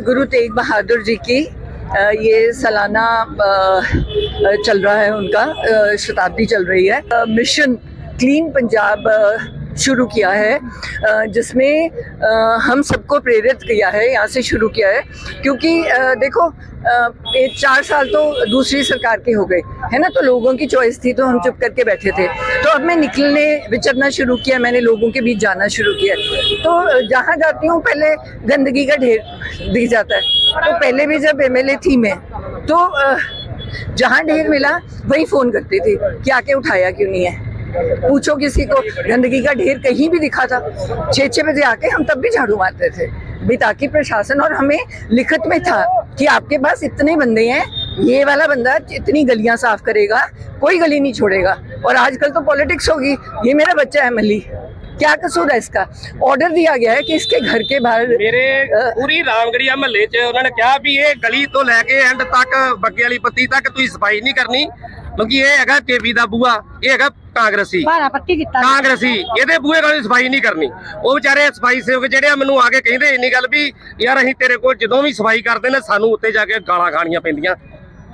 अ, गुरु तेग बहादुर जी की अ, ये सालाना अ, अ, चल रहा है उनका अ, शताब्दी चल रही है अ, मिशन क्लीन पंजाब अ, शुरू किया है जिसमें हम सबको प्रेरित किया है, यहाँ से शुरू किया है। क्योंकि देखो ये चार साल तो दूसरी सरकार के हो गए, है ना? तो लोगों की चॉइस थी तो हम चुप करके बैठे थे। तो अब मैं निकलने, विचरना शुरू किया, मैंने लोगों के बीच जाना शुरू किया। तो जहाँ जाती हूँ, पहले गंदगी का ढेर दिख जाता है। तो पहले भी जब एमएलए थी मैं तो जहाँ ढेर मिला, वही फ़ोन करती थी कि आके उठाया क्यों नहीं है? पूछो किसी को गंदगी का ढेर कहीं भी दिखा था। छः छः बजे आके हम तब भी झाड़ू मारते थे। बिताकी प्रशासन और हमें लिखत में था कि आपके पास इतने बंदे हैं ये वाला बंदा इतनी गलियाँ साफ़ करेगा कोई गली नहीं छोड़ेगा। और आजकल तो पॉलिटिक्स होगी ये मेरा बच्चा है मल्ली। क्या कसूर है इसका? ऑर्डर दिया गया है कि इसके घर के बाहर मेरे पूरी रामगढ़िया महल्ले उन्होंने क्या भी ये गली तो लेके एंड तक बग्गे वाली पत्ती तक तुम सफ़ाई नहीं करनी। ਕਿਉਂਕਿ ਇਹ ਹੈਗਾ ਟੇਬੀ ਦਾ ਬੂਆ ਇਹ ਹੈਗਾ ਕਾਂਗਰਸੀ। ਭਾਰਾ ਪੱਟੀ ਕੀਤਾ ਕਾਂਗਰਸੀ ਇਹਦੇ ਬੂਹੇ ਗਾਲੀ ਸਫ਼ਾਈ ਨਹੀਂ ਕਰਨੀ। ਉਹ ਵਿਚਾਰੇ ਸਫ਼ਾਈ ਸੇਵਕ ਜਿਹੜੇ ਆ ਮੈਨੂੰ ਆ ਕੇ ਕਹਿੰਦੇ ਇੰਨੀ ਗੱਲ ਵੀ ਯਾਰ ਅਸੀਂ ਤੇਰੇ ਕੋਲ ਜਦੋਂ ਵੀ ਸਫ਼ਾਈ ਕਰਦੇ ਨੇ ਸਾਨੂੰ ਉੱਤੇ ਜਾ ਕੇ ਗਾਲਾਂ ਖਾਣੀਆਂ ਪੈਂਦੀਆਂ।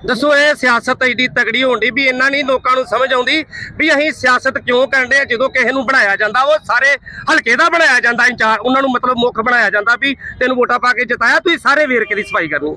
ਦੱਸੋ ਇਹ ਸਿਆਸਤ ਐਡੀ ਤਗੜੀ ਹੋਣੀ ਵੀ ਇੰਨਾ ਨਹੀਂ ਲੋਕਾਂ ਨੂੰ ਸਮਝ ਆਉਂਦੀ ਵੀ ਅਸੀਂ ਸਿਆਸਤ ਕਿਉਂ ਕਰਦੇ ਆ ਜਦੋਂ ਕਿਸੇ ਨੂੰ ਬਣਾਇਆ ਜਾਂਦਾ ਉਹ ਸਾਰੇ ਹਲਕੇ ਦਾ ਬਣਾਇਆ ਜਾਂਦਾ ਇੰਚਾਰਜ ਉਹਨਾਂ ਨੂੰ ਮਤਲਬ ਮੁੱਖ ਬਣਾਇਆ ਜਾਂਦਾ ਵੀ ਤੈਨੂੰ ਵੋਟਾਂ ਪਾ ਕੇ ਜਿਤਾਇਆ ਤੁਸੀਂ ਸਾਰੇ ਵੇਰਕੇ ਦੀ ਸਫ਼ਾਈ ਕਰਨੀ।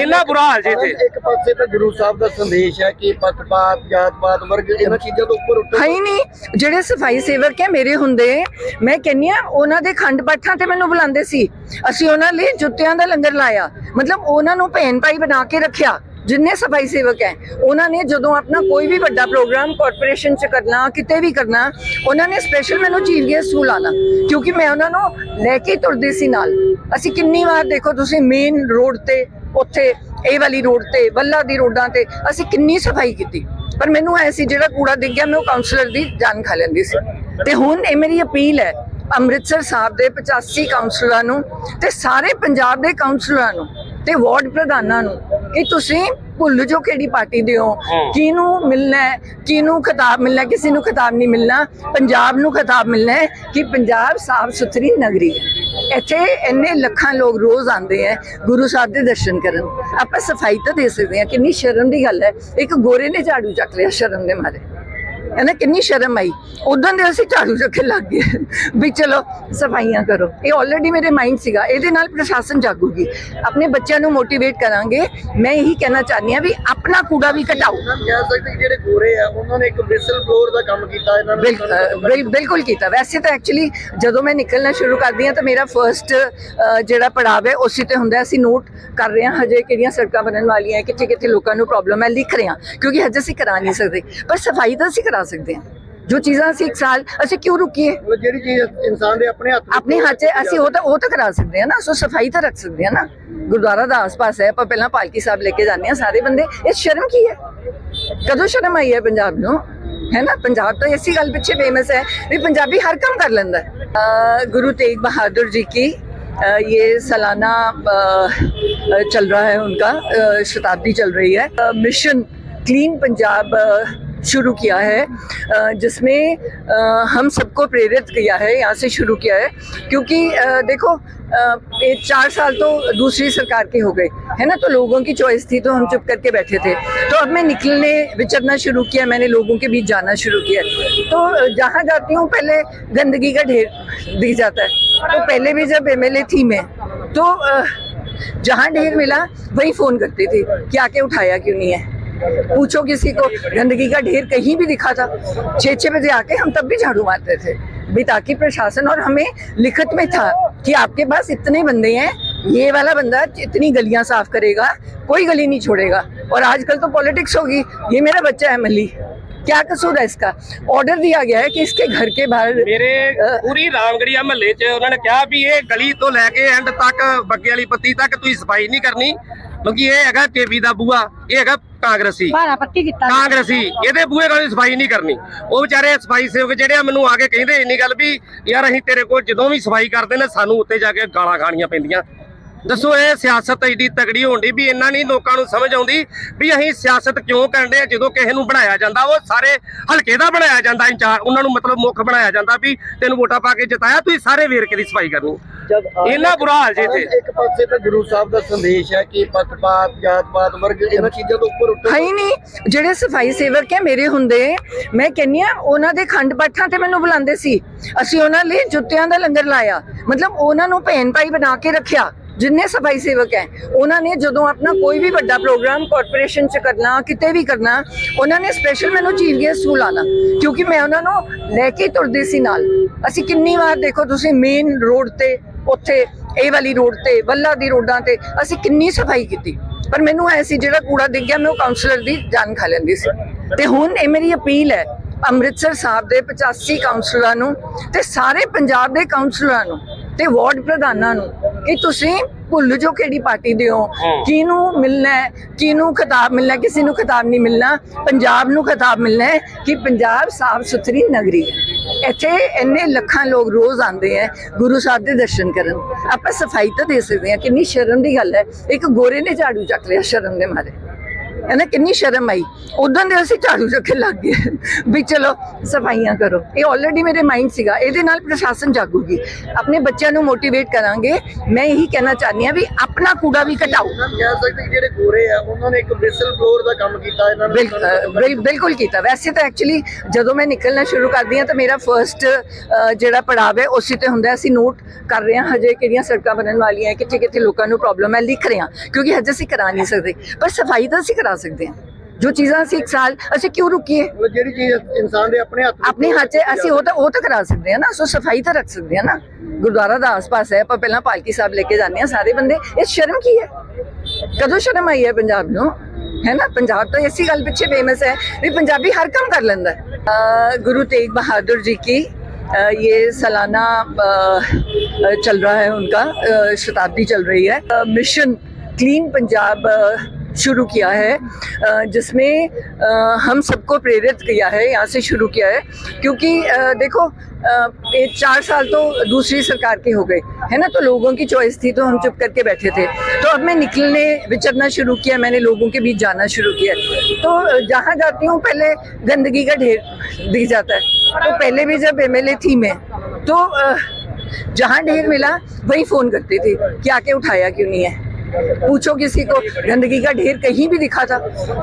ਇੰਨਾ ਬੁਰਾ ਹਾਲ ਜੇ ਇੱਥੇ। ਇੱਕ ਪਾਸੇ ਤਾਂ ਗੁਰੂ ਸਾਹਿਬ ਦਾ ਸੰਦੇਸ਼ ਹੈ ਕਿ ਪੱਖਪਾਤ ਜਾਤ-ਪਾਤ ਵਰਗ ਇਹਨਾਂ ਚੀਜ਼ਾਂ ਤੋਂ ਉੱਪਰ ਉੱਠੋ। ਹੈ ਹੀ ਨਹੀਂ। ਜਿਹੜੇ ਸਫ਼ਾਈ ਸੇਵਕ ਹੈ ਮੇਰੇ ਹੁੰਦੇ ਮੈਂ ਕਹਿੰਨੀ ਆ ਉਹਨਾਂ ਦੇ ਖੰਡ ਪਾਠਾਂ ਤੇ ਮੈਨੂੰ ਬੁਲਾਉਂਦੇ ਸੀ। ਅਸੀਂ ਉਹਨਾਂ ਲਈ ਜੁੱਤਿਆਂ ਦਾ ਲੰਗਰ ਲਾਇਆ। ਮਤਲਬ ਉਹਨਾਂ ਨੂੰ ਭੈਣ ਭਾਈ ਬਣਾ ਕੇ ਰੱਖਿਆ ਜਿੰਨੇ ਸਫ਼ਾਈ ਸੇਵਕ ਹੈ। ਉਹਨਾਂ ਨੇ ਜਦੋਂ ਆਪਣਾ ਕੋਈ ਵੀ ਵੱਡਾ ਪ੍ਰੋਗਰਾਮ ਕਾਰਪੋਰੇਸ਼ਨ ਚ ਕਰਨਾ ਕਿਤੇ ਵੀ ਕਰਨਾ ਉਹਨਾਂ ਨੇ ਸਪੈਸ਼ਲ ਮੈਨੂੰ ਚੀਫ ਗੈਸਟ ਨੂੰ ਲਾਣਾ ਕਿਉਂਕਿ ਮੈਂ ਉਹਨਾਂ ਨੂੰ ਲੈ ਕੇ ਤੁਰਦੀ ਸੀ ਨਾਲ। ਅਸੀਂ ਕਿੰਨੀ ਵਾਰ ਦੇਖੋ ਤੁਸੀਂ ਮੇਨ ਰੋਡ ਤੇ ਉੱਥੇ ਇਹ ਵਾਲੀ ਰੋਡ ਤੇ ਵੱਲਾ ਦੀ ਰੋਡਾਂ ਤੇ ਅਸੀਂ ਕਿੰਨੀ ਸਫ਼ਾਈ ਕੀਤੀ। ਪਰ ਮੈਨੂੰ ਐ ਸੀ ਜਿਹੜਾ ਕੂੜਾ ਦਿਖ ਗਿਆ ਮੈਂ ਉਹ ਕਾਉਂਸਲਰ ਦੀ ਜਾਨ ਖਾ ਲੈਂਦੀ ਸੀ। ਤੇ ਹੁਣ ਇਹ ਮੇਰੀ ਅਪੀਲ ਹੈ ਅੰਮ੍ਰਿਤਸਰ ਸਾਹਿਬ ਦੇ 85 ਕਾਉਂਸਲਰਾਂ ਨੂੰ ਤੇ ਸਾਰੇ ਪੰਜਾਬ ਦੇ ਕਾਉਂਸਲਰਾਂ ਨੂੰ ਤੇ ਵਾਰਡ ਪ੍ਰਧਾਨਾਂ ਨੂੰ ਕਿ ਤੁਸੀਂ ਭੁੱਲ ਜੋ ਕਿਹੜੀ ਪਾਰਟੀ ਦੇ ਹੋ ਕਿਹਨੂੰ ਮਿਲਣਾ ਹੈ ਕਿਹਨੂੰ ਖਿਤਾਬ ਮਿਲਣਾ ਕਿਸੇ ਨੂੰ ਖਿਤਾਬ ਨਹੀਂ ਮਿਲਣਾ ਪੰਜਾਬ ਨੂੰ ਖਿਤਾਬ ਮਿਲਣਾ ਹੈ ਕਿ ਪੰਜਾਬ ਸਾਫ਼ ਸੁਥਰੀ ਨਗਰੀ ਹੈ। ਇੱਥੇ ਇੰਨੇ ਲੱਖਾਂ ਲੋਕ ਰੋਜ਼ ਆਉਂਦੇ ਹੈ ਗੁਰੂ ਸਾਹਿਬ ਦੇ ਦਰਸ਼ਨ ਕਰਨ। ਆਪਾਂ ਸਫ਼ਾਈ ਤਾਂ ਦੇ ਸਕਦੇ ਹਾਂ, ਕਿੰਨੀ ਸ਼ਰਮ ਦੀ ਗੱਲ ਹੈ। ਇੱਕ ਗੋਰੇ ਨੇ ਝਾੜੂ ਚੱਕ ਲਿਆ, ਸ਼ਰਮ ਦੇ ਮਾਰੇ। ਹੈ ਨਾ ਕਿੰਨੀ ਸ਼ਰਮ ਆਈ। ਉਦੋਂ ਦੇ ਅਸੀਂ ਝਾੜੂ ਚੱਕੇ ਲੱਗ ਗਏ। ਵੀ ਚਲੋ ਸਫਾਈਆਂ ਕਰੋ। ਇਹ ਆਲਰੇਡੀ ਮੇਰੇ ਮਾਈਂਡ ਸੀਗਾ। ਇਹਦੇ ਨਾਲ ਪ੍ਰਸ਼ਾਸਨ ਜਾਗੂਗੀ। ਆਪਣੇ ਬੱਚਿਆਂ ਨੂੰ ਮੋਟੀਵੇਟ ਕਰਾਂਗੇ। ਮੈਂ ਇਹੀ ਕਹਿਣਾ ਚਾਹਨੀ ਆ ਵੀ ਆਪਣਾ ਕੂੜਾ ਵੀ ਘਟਾਓ। ਉਹਨਾਂ ਨੂੰ ਕਹਿ ਸਕਦੇ ਕਿ ਜਿਹੜੇ ਗੋਰੇ ਆ ਉਹਨਾਂ ਨੇ ਇੱਕ ਵਿਸਲ ਬਲੋਰ ਦਾ ਕੰਮ ਕੀਤਾ। ਇਹਨਾਂ ਬਿਲ- ਅ, ਬਿਲ- ਬਿਲਕੁਲ ਕੀਤਾ। ਵੈਸੇ ਤਾਂ ਐਕਚੁਅਲੀ ਜਦੋਂ ਮੈਂ ਨਿਕਲਣਾ ਸ਼ੁਰੂ ਕਰਦੀ ਹਾਂ ਤਾਂ ਮੇਰਾ ਫਰਸਟ ਜਿਹੜਾ ਪੜਾਅ ਹੈ ਉਸੇ ਤੇ ਹੁੰਦਾ। ਅਸੀਂ ਨੋਟ ਕਰ ਰਹੇ ਹਾਂ ਹਜੇ ਕਿਹੜੀਆਂ ਸੜਕਾਂ ਬਣਨ ਵਾਲੀਆਂ ਕਿੱਥੇ ਕਿੱਥੇ ਲੋਕਾਂ ਨੂੰ ਪ੍ਰੋਬਲਮ ਹੈ। ਲਿਖ ਰਹੇ ਹਾਂ। ਕਿਉਂਕਿ ਹਜੇ ਅਸੀਂ ਕਰਾ ਨਹੀਂ ਸਕਦੇ। ਪਰ ਸਫ਼ਾਈ ਤਾਂ ਅਸੀਂ ਕਰਾ ਸਕਦੇ ਹਾਂ। ਜੋ ਚੀਜ਼ਾਂ ਅਸੀਂ ਇੱਕ ਸਾਲ ਅਸੀਂ ਕਿਉਂ ਰੁਕੀਏ? ਜਿਹੜੀ ਚੀਜ਼ ਇਨਸਾਨ ਦੇ ਆਪਣੇ ਹੱਥ ਆਪਣੇ ਹੱਥ ਅਸੀਂ ਉਹ ਤਾਂ ਉਹ ਤਾਂ ਕਰਾ ਸਕਦੇ ਹਾਂ ਨਾ। ਸੋ ਸਫ਼ਾਈ ਤਾਂ ਰੱਖ ਸਕਦੇ ਹਾਂ ਨਾ। ਗੁਰਦੁਆਰਾ ਦਾ ਆਸ-ਪਾਸ ਹੈ। ਪਰ ਪਹਿਲਾਂ ਪਾਲਕੀ ਸਾਹਿਬ ਲੈ ਕੇ ਜਾਂਦੇ ਆ ਸਾਰੇ ਬੰਦੇ। ਇਹ ਸ਼ਰਮ ਕੀ ਹੈ? ਕਦੋਂ ਸ਼ਰਮ ਆਈ ਹੈ ਪੰਜਾਬ ਨੂੰ? ਹੈ ਨਾ? ਪੰਜਾਬ ਤਾਂ ਇਸੀ ਗੱਲ ਪਿੱਛੇ ਫੇਮਸ ਹੈ ਵੀ ਪੰਜਾਬੀ ਹਰ ਕੰਮ ਕਰ ਲੈਂਦਾ ਗੁਰੂ ਤੇਗ ਬਹਾਦਰ ਜੀ ਕੀ ਸਾਲਾਨਾ ਚੱਲ चल ਹੈ है उनका शताब्दी चल रही है मिशन क्लीन पंजाब शुरू किया है जिसमें हम सबको प्रेरित किया है, यहाँ से शुरू किया है। क्योंकि देखो ये चार साल तो दूसरी सरकार के हो गए, है ना? तो लोगों की चॉइस थी तो हम चुप करके बैठे थे। तो अब मैं निकलने, विचरना शुरू किया, मैंने लोगों के बीच जाना शुरू किया तो जहाँ जाती हूँ, पहले गंदगी का ढेर दिख जाता है। तो पहले भी जब एमएलए थी मैं तो जहाँ ढेर मिला, वही फ़ोन करती थी कि आके उठाया क्यों नहीं है? पूछो किसी को गंदगी का ढेर कहीं भी दिखा था। छः छः बजे आके हम तब भी झाड़ू मारते थे। भी ताकि प्रशासन और हमें लिखित में था कि आपके पास इतने बंदे हैं ये वाला बंदा इतनी गलियाँ साफ़ करेगा कोई गली नहीं छोड़ेगा। और आजकल तो पॉलिटिक्स होगी ये मेरा बच्चा है मल्ली। क्या कसूर है इसका? ऑर्डर दिया गया है कि इसके घर के बाहर मेरे पूरी रामगढ़िया महल्ले उन्होंने क्या भी ये गली तो लेके एंड तक बग्गे वाली पत्ती तक तुम सफ़ाई नहीं करनी। ਕਿਉਂਕਿ ਇਹ ਹੈਗਾ ਟੇਬੀ ਦਾ ਬੂਆ ਇਹ ਹੈਗਾ ਕਾਂਗਰਸੀ। ਭਾਰਾ ਪੱਟੀ ਕੀਤਾ। ਕਾਂਗਰਸੀ ਇਹਦੇ ਬੂਹੇ ਗਾਲੀ ਸਫ਼ਾਈ ਨਹੀਂ ਕਰਨੀ। ਉਹ ਵਿਚਾਰੇ ਸਫ਼ਾਈ ਸੇਵਕ ਜਿਹੜੇ ਆ ਮੈਨੂੰ ਆ ਕੇ ਕਹਿੰਦੇ ਇੰਨੀ ਗੱਲ ਵੀ ਯਾਰ ਅਸੀਂ ਤੇਰੇ ਕੋਲ ਜਦੋਂ ਵੀ ਸਫ਼ਾਈ ਕਰਦੇ ਨੇ ਸਾਨੂੰ ਉੱਤੇ ਜਾ ਕੇ ਗਾਲਾਂ ਖਾਣੀਆਂ ਪੈਂਦੀਆਂ। ਦੱਸੋ ਇਹ ਸਿਆਸਤ ਐਡੀ ਤਗੜੀ ਹੋਣੀ ਵੀ ਇੰਨਾ ਨਹੀਂ ਲੋਕਾਂ ਨੂੰ ਸਮਝ ਆਉਂਦੀ ਵੀ ਅਸੀਂ ਸਿਆਸਤ ਕਿਉਂ ਕਰਦੇ ਆ ਜਦੋਂ ਕਿਸੇ ਨੂੰ ਬਣਾਇਆ ਜਾਂਦਾ ਉਹ ਸਾਰੇ ਹਲਕੇ ਦਾ ਬਣਾਇਆ ਜਾਂਦਾ ਇੰਚਾਰਜ ਉਹਨਾਂ ਨੂੰ ਮਤਲਬ ਮੁੱਖ ਬਣਾਇਆ ਜਾਂਦਾ ਵੀ ਤੈਨੂੰ ਵੋਟਾਂ ਪਾ ਕੇ ਜਿਤਾਇਆ ਤੁਸੀਂ ਸਾਰੇ ਵੇਰਕੇ ਦੀ ਸਫ਼ਾਈ ਕਰਨੀ। ਇੰਨਾ ਬੁਰਾ ਹਾਲ ਜੀ ਇੱਥੇ। ਇੱਕ ਪਾਸੇ ਤਾਂ ਗੁਰੂ ਸਾਹਿਬ ਦਾ ਸੰਦੇਸ਼ ਹੈ ਕਿ ਪੱਖਪਾਤ ਜਾਤ-ਪਾਤ ਵਰਗ ਇਹਨਾਂ ਚੀਜ਼ਾਂ ਤੋਂ ਉੱਪਰ ਉੱਠੋ। ਹੈ ਨਹੀਂ। ਜਿਹੜੇ ਸਫ਼ਾਈ ਸੇਵਕ ਹੈ ਮੇਰੇ ਹੁੰਦੇ ਮੈਂ ਕਹਿੰਨੀ ਆ ਉਹਨਾਂ ਦੇ ਖੰਡ ਪਾਠਾਂ ਤੇ ਮੈਨੂੰ ਬੁਲਾਉਂਦੇ ਸੀ। ਅਸੀਂ ਉਹਨਾਂ ਲਈ ਜੁੱਤਿਆਂ ਦਾ ਲੰਗਰ ਲਾਇਆ। ਮਤਲਬ ਉਹਨਾਂ ਨੂੰ ਭੈਣ ਭਾਈ ਬਣਾ ਕੇ ਰੱਖਿਆ ਜਿੰਨੇ ਸਫ਼ਾਈ ਸੇਵਕ ਹੈ। ਉਹਨਾਂ ਨੇ ਜਦੋਂ ਆਪਣਾ ਕੋਈ ਵੀ ਵੱਡਾ ਪ੍ਰੋਗਰਾਮ ਕਾਰਪੋਰੇਸ਼ਨ ਚ ਕਰਨਾ ਕਿਤੇ ਵੀ ਕਰਨਾ ਉਹਨਾਂ ਨੇ ਸਪੈਸ਼ਲ ਮੈਨੂੰ ਚੀਫ ਗੈਸਟ ਬੁਲਾਣਾ ਕਿਉਂਕਿ ਮੈਂ ਉਹਨਾਂ ਨੂੰ ਲੈ ਕੇ ਤੁਰਦੀ ਸੀ ਨਾਲ। ਅਸੀਂ ਕਿੰਨੀ ਵਾਰ ਦੇਖੋ ਤੁਸੀਂ ਮੇਨ ਰੋਡ ਤੇ ਉੱਥੇ ਇਹ ਵਾਲੀ ਰੋਡ ਤੇ ਵੱਲਾ ਦੀ ਰੋਡਾਂ ਤੇ ਅਸੀਂ ਕਿੰਨੀ ਸਫ਼ਾਈ ਕੀਤੀ। ਪਰ ਮੈਨੂੰ ਐ ਸੀ ਜਿਹੜਾ ਕੂੜਾ ਦਿਖ ਗਿਆ ਮੈਂ ਉਹ ਕਾਉਂਸਲਰ ਦੀ ਜਾਨ ਖਾ ਲੈਂਦੀ ਸੀ। ਤੇ ਹੁਣ ਇਹ ਮੇਰੀ ਅਪੀਲ ਹੈ ਅੰਮ੍ਰਿਤਸਰ ਸਾਹਿਬ ਦੇ 85 ਕਾਉਂਸਲਰਾਂ ਨੂੰ ਤੇ ਸਾਰੇ ਪੰਜਾਬ ਦੇ ਕਾਉਂਸਲਰਾਂ ਨੂੰ ਤੇ ਵਾਰਡ ਪ੍ਰਧਾਨਾਂ ਨੂੰ ਕਿ ਤੁਸੀਂ ਭੁੱਲ ਜੋ ਕਿਹੜੀ ਪਾਰਟੀ ਦੇ ਹੋ ਕਿਹਨੂੰ ਮਿਲਣਾ ਹੈ ਕਿਹਨੂੰ ਖਿਤਾਬ ਮਿਲਣਾ ਕਿਸੇ ਨੂੰ ਖਿਤਾਬ ਨਹੀਂ ਮਿਲਣਾ ਪੰਜਾਬ ਨੂੰ ਖਿਤਾਬ ਮਿਲਣਾ ਹੈ ਕਿ ਪੰਜਾਬ ਸਾਫ਼ ਸੁਥਰੀ ਨਗਰੀ ਹੈ। ਇੱਥੇ ਇੰਨੇ ਲੱਖਾਂ ਲੋਕ ਰੋਜ਼ ਆਉਂਦੇ ਹੈ ਗੁਰੂ ਸਾਹਿਬ ਦੇ ਦਰਸ਼ਨ ਕਰਨ। ਆਪਾਂ ਸਫ਼ਾਈ ਤਾਂ ਦੇ ਸਕਦੇ ਹਾਂ ਕਿੰਨੀ ਸ਼ਰਮ ਦੀ ਗੱਲ ਹੈ। ਇੱਕ ਗੋਰੇ ਨੇ ਝਾੜੂ ਚੱਕ ਲਿਆ ਸ਼ਰਮ ਦੇ ਮਾਰੇ। ਨਾ ਕਿੰਨੀ ਸ਼ਰਮ ਆਈ। ਉਦੋਂ ਦੇ ਅਸੀਂ ਝਾੜੂ ਚੱਕੇ ਲੱਗ ਗਏ। ਵੀ ਚਲੋ ਸਫਾਈਆਂ ਕਰੋ। ਇਹ ਆਲਰੇਡੀ ਮੇਰੇ ਮਾਈਂਡ ਸੀਗਾ। ਇਹਦੇ ਨਾਲ ਪ੍ਰਸ਼ਾਸਨ ਜਾਗੂਗੀ। ਆਪਣੇ ਬੱਚਿਆਂ ਨੂੰ ਮੋਟੀਵੇਟ ਕਰਾਂਗੇ। ਮੈਂ ਇਹੀ ਕਹਿਣਾ ਚਾਹਨੀ ਆ ਵੀ ਆਪਣਾ ਕੂੜਾ ਵੀ ਘਟਾਓ। ਕਹਿ ਸਕਦੇ ਜਿਹੜੇ ਗੋਰੇ ਆ ਉਹਨਾਂ ਨੇ ਇੱਕ ਵਿਸਲ ਬਲੋਰ ਦਾ ਕੰਮ ਕੀਤਾ ਇਹਨਾਂ ਨੇ ਬਿਲਕੁਲ ਕੀਤਾ। ਵੈਸੇ ਤਾਂ ਐਕਚੁਅਲੀ ਜਦੋਂ ਮੈਂ ਨਿਕਲਣਾ ਸ਼ੁਰੂ ਕਰਦੀ ਹਾਂ ਤਾਂ ਮੇਰਾ ਫਰਸਟ ਜਿਹੜਾ ਪੜਾਅ ਹੈ ਉਸੇ ਤੇ ਹੁੰਦਾ। ਅਸੀਂ ਨੋਟ ਕਰ ਰਹੇ ਹਾਂ ਹਜੇ ਕਿਹੜੀਆਂ ਸੜਕਾਂ ਬਣਨ ਵਾਲੀਆਂ ਹੈ ਕਿੱਥੇ ਕਿੱਥੇ ਲੋਕਾਂ ਨੂੰ ਪ੍ਰੋਬਲਮ ਹੈ। ਲਿਖ ਰਹੇ ਹਾਂ ਕਿਉਂਕਿ ਹਜੇ ਅਸੀਂ ਕਰਾ ਨਹੀਂ ਸਕਦੇ। ਪਰ ਸਫ਼ਾਈ ਤਾਂ ਅਸੀਂ ਕਰਾ ਜਾ ਸਕਦੇ ਹਾਂ। ਜੋ ਚੀਜ਼ਾਂ ਅਸੀਂ ਇੱਕ ਸਾਲ ਅਸੀਂ ਕਿਉਂ ਰੁਕੀਏ? ਜਿਹੜੀ ਚੀਜ਼ ਇਨਸਾਨ ਦੇ ਆਪਣੇ ਹੱਥ ਆਪਣੇ ਹੱਥ 'ਚ ਅਸੀਂ ਉਹ ਤਾਂ ਉਹ ਤਾਂ ਕਰਾ ਸਕਦੇ ਹਾਂ ਨਾ। ਸੋ ਸਫ਼ਾਈ ਤਾਂ ਰੱਖ ਸਕਦੇ ਹਾਂ ਨਾ। ਗੁਰਦੁਆਰਾ ਦਾ ਆਸ-ਪਾਸ ਹੈ। ਪਰ ਪਹਿਲਾਂ ਪਾਲਕੀ ਸਾਹਿਬ ਲੈ ਕੇ ਜਾਂਦੇ ਆ ਸਾਰੇ ਬੰਦੇ। ਇਹ ਸ਼ਰਮ ਕੀ ਹੈ? ਕਦੋਂ ਸ਼ਰਮ ਆਈ ਹੈ ਪੰਜਾਬ ਨੂੰ? ਹੈ ਨਾ? ਪੰਜਾਬ ਤਾਂ ਇਸੇ ਗੱਲ ਪਿੱਛੇ ਫੇਮਸ ਹੈ ਵੀ ਪੰਜਾਬੀ ਹਰ ਕੰਮ ਕਰ ਲੈਂਦਾ ਹੈ। ਗੁਰੂ ਤੇਗ ਬਹਾਦਰ ਜੀ ਕੀ ये सालाना चल रहा है उनका शताब्दी चल रही है मिशन क्लीन पंजाब शुरू किया है। जिसमें हम सबको प्रेरित किया है, यहाँ से शुरू किया है। क्योंकि देखो ये चार साल तो दूसरी सरकार के हो गए, है ना? तो लोगों की चॉइस थी तो हम चुप करके बैठे थे। तो अब मैं निकलने, विचरना शुरू किया, मैंने लोगों के बीच जाना शुरू किया तो जहाँ जाती हूँ, पहले गंदगी का ढेर दिख जाता है। तो पहले भी जब एमएलए थी मैं तो जहाँ ढेर मिला, वही फ़ोन करती थी कि आके उठाया क्यों नहीं है? पूछो किसी को गंदगी का ढेर कहीं भी दिखा था।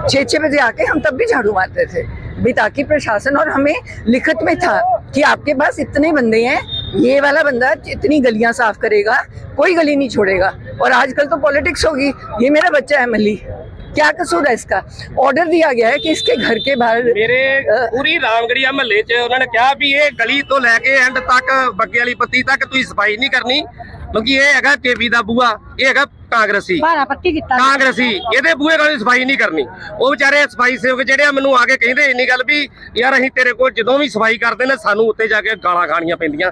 छः छः बजे आके हम तब भी झाड़ू मारते थे। ताकि प्रशासन और हमें लिखित में था कि आपके पास इतने बंदे हैं ये वाला बंदा इतनी गलियाँ साफ़ करेगा कोई गली नहीं छोड़ेगा। और आजकल तो पॉलिटिक्स होगी ये मेरा बच्चा है मल्ली। क्या कसूर है इसका? ऑर्डर दिया गया है कि इसके घर के बाहर मेरे पूरी रामगढ़िया मोहल्ले उन्होंने कहा भी ये गली तो लेके एंड तक बग्गे वाली पत्ती तक तुम सफ़ाई नहीं करनी। ਕਿਉਂਕਿ ਇਹ ਹੈਗਾ ਕੇਬੀ ਦਾ ਬੂਆ ਇਹ ਹੈਗਾ ਕਾਂਗਰਸੀ। ਭਾਰਾ ਪੱਤੀ ਕੀਤਾ। ਕਾਂਗਰਸੀ ਇਹਦੇ ਬੂਹੇ ਗਾਲੀ ਸਫ਼ਾਈ ਨਹੀਂ ਕਰਨੀ। ਉਹ ਵਿਚਾਰੇ ਸਫ਼ਾਈ ਸੇਵਕ ਜਿਹੜੇ ਆ ਮੈਨੂੰ ਆ ਕੇ ਕਹਿੰਦੇ ਇੰਨੀ ਗੱਲ ਵੀ ਯਾਰ ਅਸੀਂ ਤੇਰੇ ਕੋਲ ਜਦੋਂ ਵੀ ਸਫ਼ਾਈ ਕਰਦੇ ਨੇ ਸਾਨੂੰ ਉੱਤੇ ਜਾ ਕੇ ਗਾਲਾਂ ਖਾਣੀਆਂ ਪੈਂਦੀਆਂ।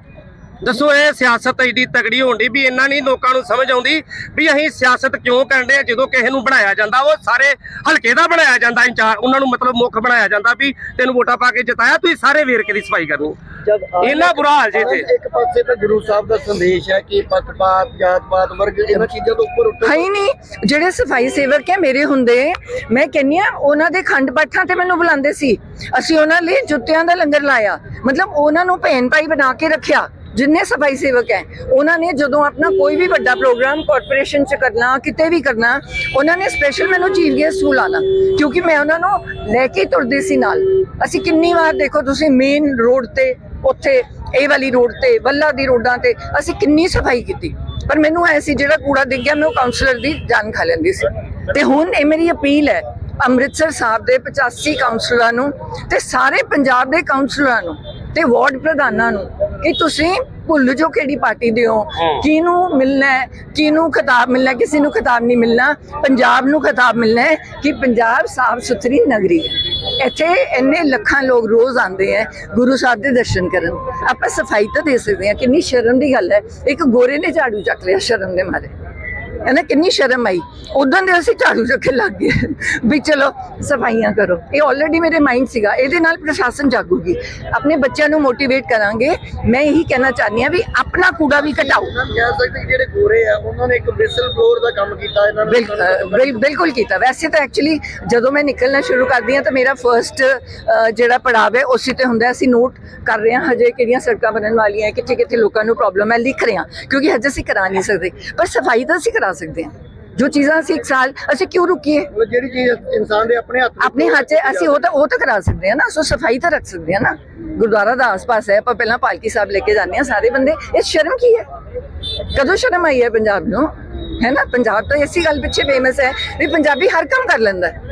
ਦੱਸੋ ਇਹ ਸਿਆਸਤ ਐਡੀ ਤਗੜੀ ਹੋਣੀ ਵੀ ਇੰਨਾ ਨਹੀਂ ਲੋਕਾਂ ਨੂੰ ਸਮਝ ਆਉਂਦੀ ਵੀ ਅਸੀਂ ਸਿਆਸਤ ਕਿਉਂ ਕਰਦੇ ਆ? ਜਦੋਂ ਕਿਸੇ ਨੂੰ ਬਣਾਇਆ ਜਾਂਦਾ ਉਹ ਸਾਰੇ ਹਲਕੇ ਦਾ ਬਣਾਇਆ ਜਾਂਦਾ ਇੰਚਾਰਜ ਉਹਨਾਂ ਨੂੰ ਮਤਲਬ ਮੁੱਖ ਬਣਾਇਆ ਜਾਂਦਾ ਵੀ ਤੈਨੂੰ ਵੋਟਾਂ ਪਾ ਕੇ ਜਿਤਾਇਆ ਤੁਸੀਂ ਸਾਰੇ ਵੇਰਕੇ ਦੀ ਸਫ਼ਾਈ ਕਰਨੀ। ਜਦ ਆ- ਇੰਨਾ ਬੁਰਾ ਹਾਲ ਜੀ ਇੱਥੇ। ਇੱਕ ਪਾਸੇ ਤਾਂ ਗੁਰੂ ਸਾਹਿਬ ਦਾ ਸੰਦੇਸ਼ ਹੈ ਕਿ ਪੱਖਪਾਤ ਜਾਤ-ਪਾਤ ਵਰਗ ਇਹਨਾਂ ਚੀਜ਼ਾਂ ਤੋਂ ਉੱਪਰ ਉੱਠੋ। ਹੈ ਹੀ ਨਹੀਂ ਜਿਹੜੇ ਸਫ਼ਾਈ ਸੇਵਕ ਹੈ ਮੇਰੇ ਹੁੰਦੇ ਮੈਂ ਕਹਿੰਨੀ ਆ ਉਹਨਾਂ ਦੇ ਖੰਡ ਪਾਠਾਂ ਤੇ ਮੈਨੂੰ ਬੁਲਾਉਂਦੇ ਸੀ। ਅਸੀਂ ਉਹਨਾਂ ਲਈ ਜੁੱਤਿਆਂ ਦਾ ਲੰਗਰ ਲਾਇਆ। ਮਤਲਬ ਉਹਨਾਂ ਨੂੰ ਭੈਣ ਭਾਈ ਬਣਾ ਕੇ ਰੱਖਿਆ ਜਿੰਨੇ ਸਫ਼ਾਈ ਸੇਵਕ ਹੈ। ਉਹਨਾਂ ਨੇ ਜਦੋਂ ਆਪਣਾ ਕੋਈ ਵੀ ਵੱਡਾ ਪ੍ਰੋਗਰਾਮ ਕਾਰਪੋਰੇਸ਼ਨ ਚ ਕਰਨਾ ਕਿਤੇ ਵੀ ਕਰਨਾ ਉਹਨਾਂ ਨੇ ਸਪੈਸ਼ਲ ਮੈਨੂੰ ਚੀਫ ਗੈਸਟ ਬੁਲਾਣਾ ਕਿਉਂਕਿ ਮੈਂ ਉਹਨਾਂ ਨੂੰ ਲੈ ਕੇ ਤੁਰਦੀ ਸੀ ਨਾਲ। ਅਸੀਂ ਕਿੰਨੀ ਵਾਰ ਦੇਖੋ ਤੁਸੀਂ ਮੇਨ ਰੋਡ ਤੇ ਉੱਥੇ ਇਹ ਵਾਲੀ ਰੋਡ ਤੇ ਵੱਲਾ ਦੀ ਰੋਡਾਂ ਤੇ ਅਸੀਂ ਕਿੰਨੀ ਸਫ਼ਾਈ ਕੀਤੀ। ਪਰ ਮੈਨੂੰ ਐ ਸੀ ਜਿਹੜਾ ਕੂੜਾ ਦਿਖ ਗਿਆ ਮੈਂ ਉਹ ਕਾਉਂਸਲਰ ਦੀ ਜਾਨ ਖਾ ਲੈਂਦੀ ਸੀ। ਤੇ ਹੁਣ ਇਹ ਮੇਰੀ ਅਪੀਲ ਹੈ ਅੰਮ੍ਰਿਤਸਰ ਸਾਹਿਬ ਦੇ 85 ਕਾਉਂਸਲਰਾਂ ਨੂੰ ਤੇ ਸਾਰੇ ਪੰਜਾਬ ਦੇ ਕਾਉਂਸਲਰਾਂ ਨੂੰ ਤੇ ਵਾਰਡ ਪ੍ਰਧਾਨਾਂ ਨੂੰ ਕਿ ਤੁਸੀਂ ਭੁੱਲ ਜੋ ਕਿਹੜੀ ਪਾਰਟੀ ਦੇ ਹੋ। ਕਿਹਨੂੰ ਮਿਲਣਾ ਹੈ ਕਿਹਨੂੰ ਖਿਤਾਬ ਮਿਲਣਾ ਕਿਸੇ ਨੂੰ ਖਿਤਾਬ ਨਹੀਂ ਮਿਲਣਾ। ਪੰਜਾਬ ਨੂੰ ਖਿਤਾਬ ਮਿਲਣਾ ਹੈ ਕਿ ਪੰਜਾਬ ਸਾਫ਼ ਸੁਥਰੀ ਨਗਰੀ ਹੈ। ਇੱਥੇ ਇੰਨੇ ਲੱਖਾਂ ਲੋਕ ਰੋਜ਼ ਆਉਂਦੇ ਹੈ ਗੁਰੂ ਸਾਹਿਬ ਦੇ ਦਰਸ਼ਨ ਕਰਨ। ਆਪਾਂ ਸਫ਼ਾਈ ਤਾਂ ਦੇ ਸਕਦੇ ਹਾਂ, ਕਿੰਨੀ ਸ਼ਰਮ ਦੀ ਗੱਲ ਹੈ। ਇੱਕ ਗੋਰੇ ਨੇ ਝਾੜੂ ਚੱਕ ਲਿਆ ਸ਼ਰਮ ਦੇ ਮਾਰੇ। ਇਹਨੇ ਕਿੰਨੀ ਸ਼ਰਮ ਆਈ। ਉਦੋਂ ਦੇ ਅਸੀਂ ਝਾੜੂ ਰੱਖਣ ਲੱਗ ਗਏ। ਵੀ ਚਲੋ ਸਫਾਈਆਂ ਕਰੋ। ਇਹ ਆਲਰੇਡੀ ਮੇਰੇ ਮਾਈਂਡ ਸੀਗਾ। ਇਹਦੇ ਨਾਲ ਪ੍ਰਸ਼ਾਸਨ ਜਾਗੂਗੀ। ਆਪਣੇ ਬੱਚਿਆਂ ਨੂੰ ਮੋਟੀਵੇਟ ਕਰਾਂਗੇ। ਮੈਂ ਇਹੀ ਕਹਿਣਾ ਚਾਹਨੀ ਆ ਵੀ ਆਪਣਾ ਕੂੜਾ ਵੀ ਘਟਾਓ ਕਹਿ ਸਕਦੇ ਜਿਹੜੇ ਗੋਰੇ ਆ ਉਹਨਾਂ ਨੇ ਇੱਕ ਵਿਸਲ ਬਲੋਰ ਦਾ ਕੰਮ ਕੀਤਾ। ਇਹਨਾਂ ਨੇ ਬਿਲਕੁਲ ਕੀਤਾ। ਵੈਸੇ ਤਾਂ ਐਕਚੁਅਲੀ ਜਦੋਂ ਮੈਂ ਨਿਕਲਣਾ ਸ਼ੁਰੂ ਕਰਦੀ ਹਾਂ ਤਾਂ ਮੇਰਾ ਫਰਸਟ ਜਿਹੜਾ ਪੜਾਅ ਹੈ ਉਸੇ ਤੇ ਹੁੰਦਾ ਅਸੀਂ ਨੋਟ ਕਰ ਰਹੇ ਹਾਂ ਹਜੇ ਕਿਹੜੀਆਂ ਸੜਕਾਂ ਬਣਨ ਵਾਲੀਆਂ ਕਿੱਥੇ ਕਿੱਥੇ ਲੋਕਾਂ ਨੂੰ ਪ੍ਰੋਬਲਮ ਹੈ। ਲਿਖ ਰਹੇ ਹਾਂ ਕਿਉਂਕਿ ਹਜੇ ਅਸੀਂ ਕਰਾ ਨਹੀਂ ਸਕਦੇ। ਪਰ ਸਫ਼ਾਈ ਤਾਂ ਅਸੀਂ ਕਰਾ ਸਕਦੇ ਹਾਂ। ਜੋ ਚੀਜ਼ਾਂ ਅਸੀਂ ਇੱਕ ਸਾਲ ਅਸੀਂ ਕਿਉਂ ਰੁਕੀਏ? ਜਿਹੜੀ ਚੀਜ਼ ਇਨਸਾਨ ਦੇ ਆਪਣੇ ਹੱਥ ਆਪਣੇ ਹੱਥ 'ਚ ਅਸੀਂ ਉਹ ਤਾਂ ਉਹ ਤਾਂ ਕਰਾ ਸਕਦੇ ਹਾਂ ਨਾ। ਸੋ ਸਫ਼ਾਈ ਤਾਂ ਰੱਖ ਸਕਦੇ ਹਾਂ ਨਾ। ਗੁਰਦੁਆਰਾ ਦਾ ਆਸ-ਪਾਸ ਹੈ। ਆਪਾਂ ਪਹਿਲਾਂ ਪਾਲਕੀ ਸਾਹਿਬ ਲੈ ਕੇ ਜਾਂਦੇ ਹਾਂ ਸਾਰੇ ਬੰਦੇ। ਇਹ ਸ਼ਰਮ ਕੀ ਹੈ? ਕਦੋਂ ਸ਼ਰਮ ਆਈ ਹੈ ਪੰਜਾਬ ਨੂੰ? ਹੈ ਨਾ? ਪੰਜਾਬ ਤਾਂ ਇਸੇ ਗੱਲ ਪਿੱਛੇ ਫੇਮਸ ਹੈ ਵੀ ਪੰਜਾਬੀ ਹਰ ਕੰਮ ਕਰ ਲੈਂਦਾ ਹੈ।